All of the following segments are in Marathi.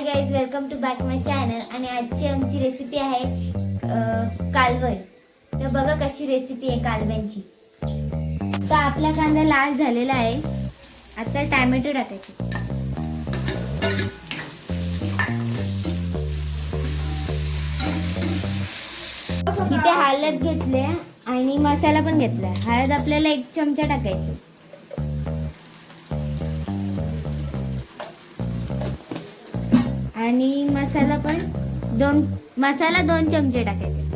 Hi guys welcome to back my channel आणि आजची आमची रेसिपी आहे कालवय. कालवण तर बघा कशी रेसिपी आहे कालव्यांची. तर आपला कांदा लाल झालेला आहे. आता टॅमॅटो टाकायचे. इथे हळद घेतले आणि मसाला पण घेतलाय हळद आपल्याला एक चमचा टाकायची आणि मसाला पण दोन मसाला दोन चमचे टाकायचे.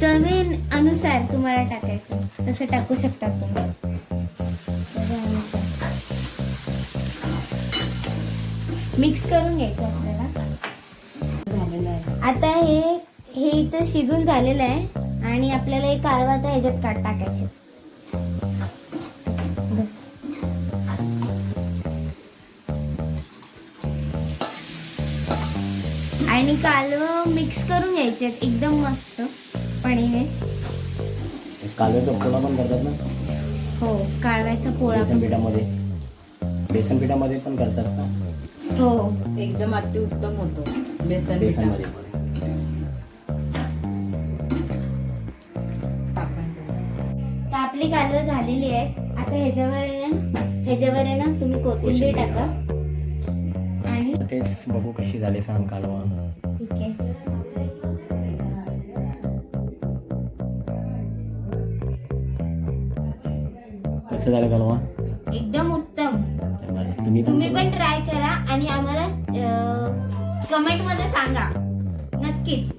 चवी अनुसार तुम्हाला टाकायचं. तसं टाकू शकता तुम्ही. मिक्स करून घ्यायचं आपल्याला. आता हे हे इथं शिजून झालेलं आहे आणि आपल्याला एक कालवा आता ह्याच्यात काट टाकायचे. आणि कालवं मिक्स करून घ्यायचे एकदम मस्त पणीने. कालव्याचा पोळा पण करतात ना? हो कालव्याचा पोळा बेसन पण. पिठामध्ये बेसन पिठामध्ये पण करतात ना? हो. एकदम अतिउत्तम होतो बेसन बेसनमध्ये. तर आपली कालवं झालेली आहेत. आता ह्याच्यावर आहे ना ह्याच्यावर आहे ना तुम्ही कोथिंबीर कोथिंबीर, टाका. तेच बघू कशी झाली सांग कालवा ठीक आहे कसं झालं कालवा एकदम उत्तम. तुम्ही पण तुम्ही. पण ट्राय करा आणि आम्हाला कमेंटमध्ये सांगा. नक्कीच.